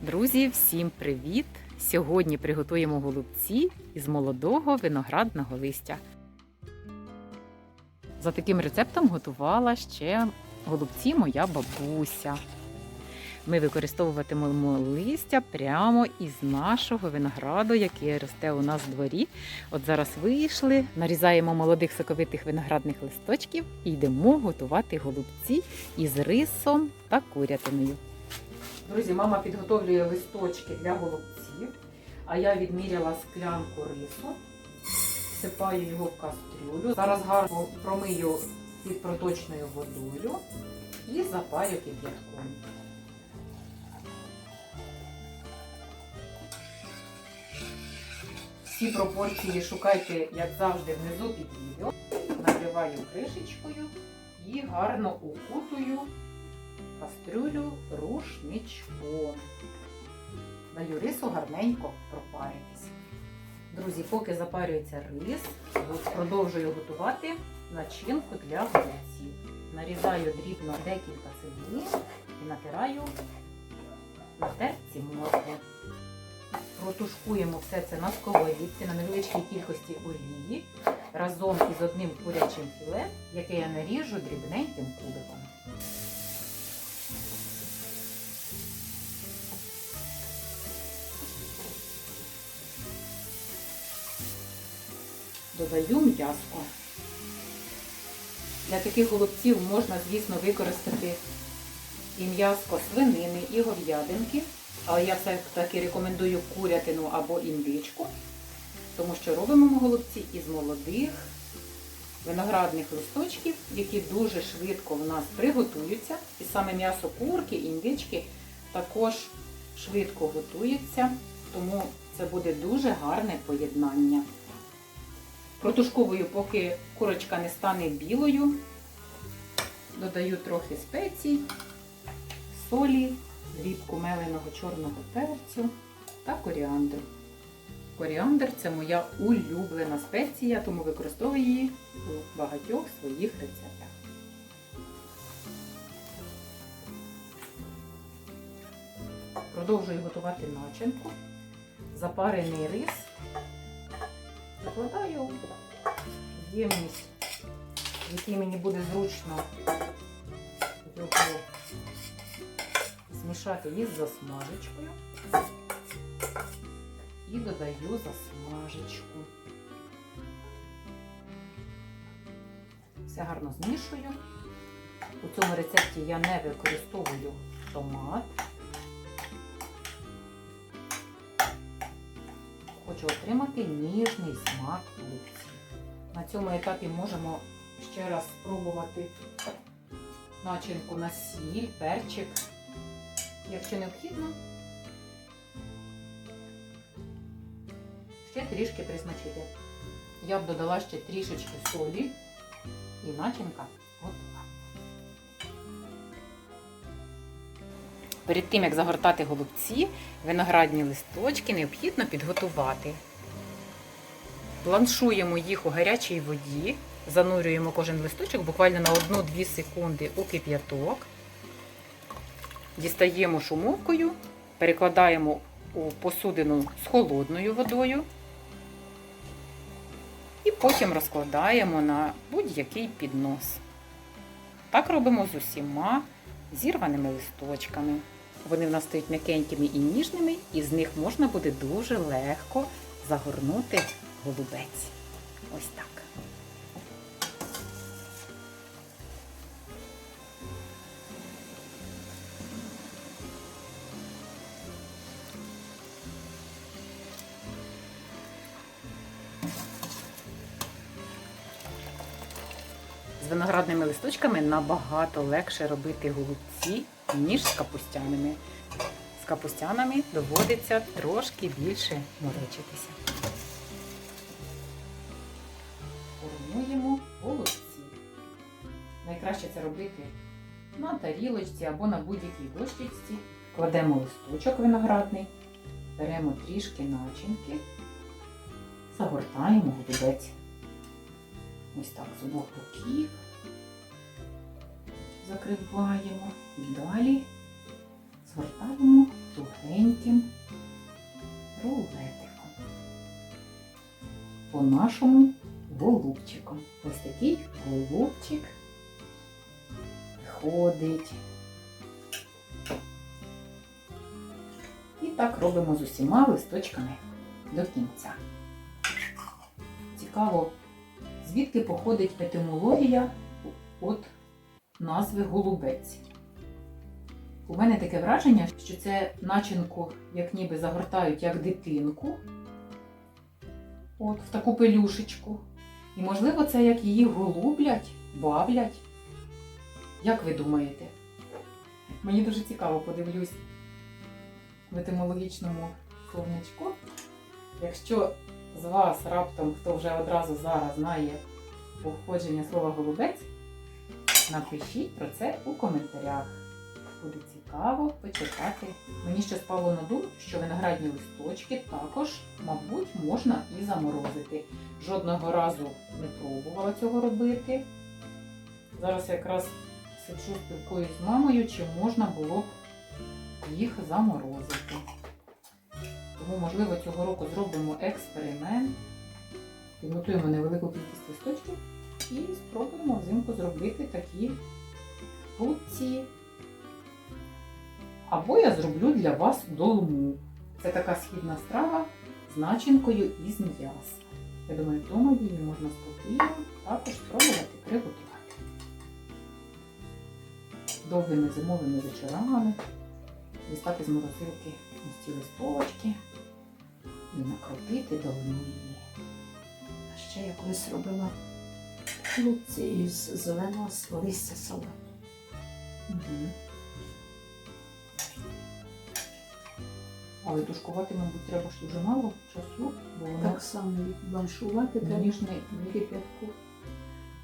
Друзі, всім привіт! Сьогодні приготуємо голубці із молодого виноградного листя. За таким рецептом готувала ще голубці моя бабуся. Ми використовуватимемо листя прямо із нашого винограду, який росте у нас в дворі. От зараз вийшли, нарізаємо молодих соковитих виноградних листочків і йдемо готувати голубці із рисом та курятиною. Друзі, мама підготовлює листочки для голубців, а я відміряла склянку рису, всипаю його в кастрюлю. Зараз гарно промию під проточною водою і запарю кип'ятком. Всі пропорції шукайте, як завжди, внизу під відео. Накриваю кришечкою і гарно укутую кастрюлю рушничком. Даю рису гарненько пропаритись. Друзі, поки запарюється рис, продовжую готувати начинку для голубців. Нарізаю дрібно декілька цибулин і натираю на терці моркву. Протушкуємо все це на сковорідці на невеличкій кількості олії разом із одним курячим філе, яке я наріжу дрібненьким кубиком. Додаю м'яско. Для таких голубців можна, звісно, використати і м'яско свинини, і говядинки, але я все-таки рекомендую курятину або індичку, тому що робимо ми голубці із молодих виноградних листочків, які дуже швидко в нас приготуються. І саме м'ясо курки, індички також швидко готується, тому це буде дуже гарне поєднання. Протушковую, поки курочка не стане білою. Додаю трохи спецій, солі, дрібку меленого чорного перцю та коріандр. Коріандр це моя улюблена спеція, тому використовую її у багатьох своїх рецептах. Продовжую готувати начинку. Запарений рис закладаю ємність, в якій мені буде зручно його змішати із засмажечкою і додаю засмажечку. Все гарно змішую. У цьому рецепті я не використовую томат. Хочу отримати ніжний смак голубців. На цьому етапі можемо ще раз спробувати начинку на сіль, перчик, якщо необхідно. Ще трішки присмачити. Я б додала ще трішечки солі і начинка Перед тим, як загортати голубці, виноградні листочки необхідно підготувати. Бланшуємо їх у гарячій воді, занурюємо кожен листочок буквально на 1-2 секунди у кип'яток. Дістаємо шумовкою, перекладаємо у посудину з холодною водою і потім розкладаємо на будь-який піднос. Так робимо з усіма зірваними листочками. Вони в нас стають м'якенькими і ніжними, і з них можна буде дуже легко загорнути голубець. Ось так. З виноградними листочками набагато легше робити голубці, ніж з капустяними. З капустянами доводиться трошки більше морочитися. Формуємо голубці. Найкраще це робити на тарілочці або на будь-якій дощечці. Кладемо листочок виноградний, беремо трішки начинки, загортаємо голубець. Ось так з обох боків закриваємо і далі згортаємо тугеньким рулетиком по нашому голубчику. Ось такий голубчик виходить. І так робимо з усіма листочками до кінця. Цікаво звідки походить етимологія от назви голубець. У мене таке враження, що це начинку, як ніби загортають як дитинку, от в таку пелюшечку. І, можливо, це як її голублять, бавлять. Як ви думаєте? Мені дуже цікаво подивлюсь в етимологічному словничку. Якщо з вас раптом хто вже одразу зараз знає походження слова голубець, напишіть про це у коментарях. Буде цікаво почитати. Мені ще спало на думку, що виноградні листочки також, мабуть, можна і заморозити. Жодного разу не пробувала цього робити. Зараз якраз сиджу спілкуюсь з мамою, чи можна було б їх заморозити. Тому, можливо, цього року зробимо експеримент. Підготуємо невелику кількість листочків і спробуємо взимку зробити такі пуці. Або я зроблю для вас долму. Це така східна страва з начинкою із м'яса. Я думаю, вдома її можна спокійно також спробувати приготувати. Довгими зимовими вечорами дістати з морозилки ось ці листочки і накрутити долму її. А ще я колись робила хлопці із зеленого листя салату. Угу. Але тушкувати, мабуть, треба ж дуже мало часу, бо воно Так само бланшувати ніжне кип'ятку.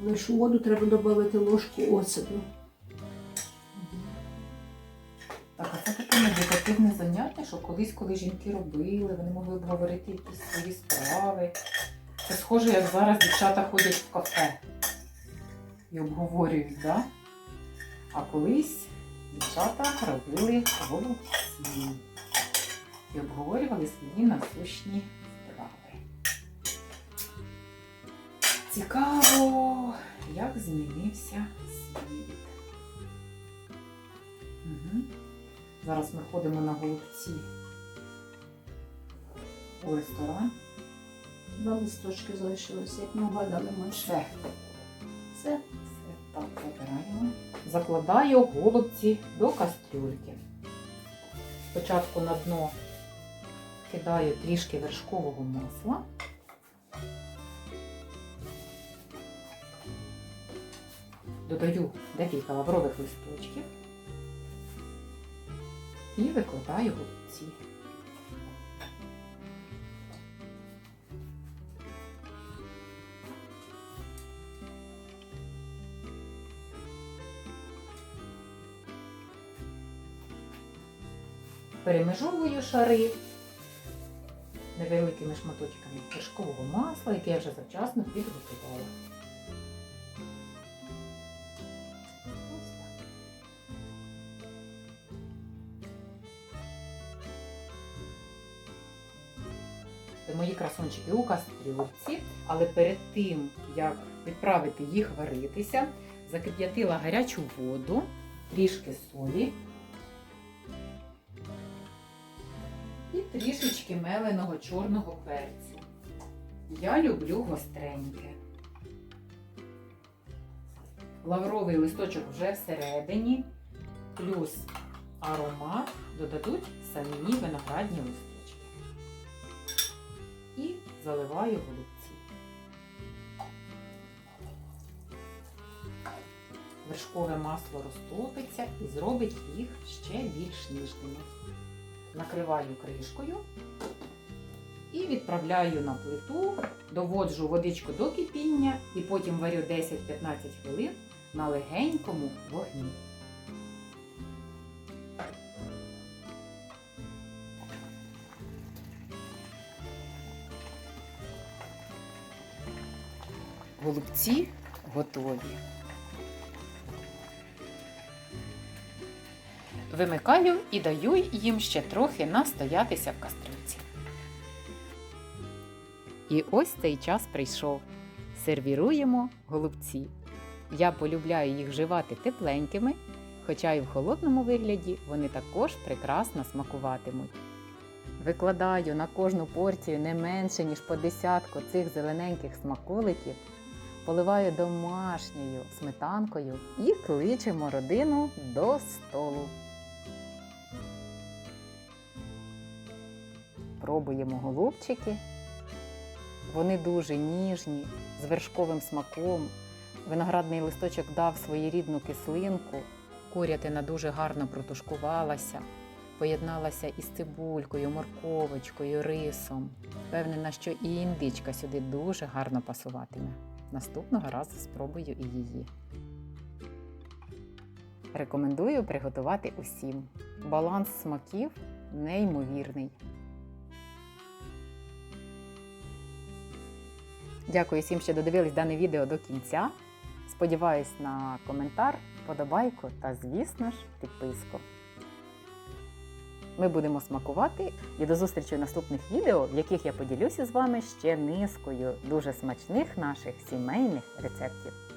В лишу воду треба додати ложку оцету. Так, а це таке медитативне заняття, що колись, коли жінки робили, вони могли б говорити якісь свої справи. Це схоже, як зараз дівчата ходять в кафе і обговорюють, да? А колись дівчата робили голубці і обговорювали свої насущні справи. Цікаво, як змінився світ. Угу. Зараз ми ходимо на голубці у ресторан. Два листочки залишилися, як ми вгадали майже. Все, Все. все так забираємо. Закладаю голубці до кастрюльки. Спочатку на дно кидаю трішки вершкового масла. Додаю декілька лаврових листочків і викладаю голубці. Перемежовую шари невеликими шматочками вершкового масла, яке я вже завчасно підготувала. Мої красунчики у кастрюльці, але перед тим, як відправити їх варитися, закип'ятила гарячу воду, трішки солі і трішечки меленого чорного перцю. Я люблю гостреньке. Лавровий листочок вже всередині, плюс аромат додадуть самі виноградні листочки. Заливаю голубці. Вершкове масло розтопиться і зробить їх ще більш ніжними. Накриваю кришкою і відправляю на плиту, доводжу водичку до кипіння і потім варю 10-15 хвилин на легенькому вогні. Голубці готові. Вимикаю і даю їм ще трохи настоятися в кастрюльці. І ось цей час прийшов. Сервіруємо голубці. Я полюбляю їх вживати тепленькими, хоча і в холодному вигляді вони також прекрасно смакуватимуть. Викладаю на кожну порцію не менше, ніж по десятку цих зелененьких смаколиків, поливаю домашньою сметанкою і кличемо родину до столу. Пробуємо голубчики. Вони дуже ніжні, з вершковим смаком. Виноградний листочок дав своєрідну кислинку. Курятина дуже гарно протушкувалася, поєдналася із цибулькою, морковочкою, рисом. Впевнена, що і індичка сюди дуже гарно пасуватиме. Наступного разу спробую і її. Рекомендую приготувати усім. Баланс смаків неймовірний. Дякую всім, що додивились дане відео до кінця. Сподіваюсь на коментар, подобайку та, звісно ж, підписку. Ми будемо смакувати і до зустрічі в наступних відео, в яких я поділюся з вами ще низкою дуже смачних наших сімейних рецептів.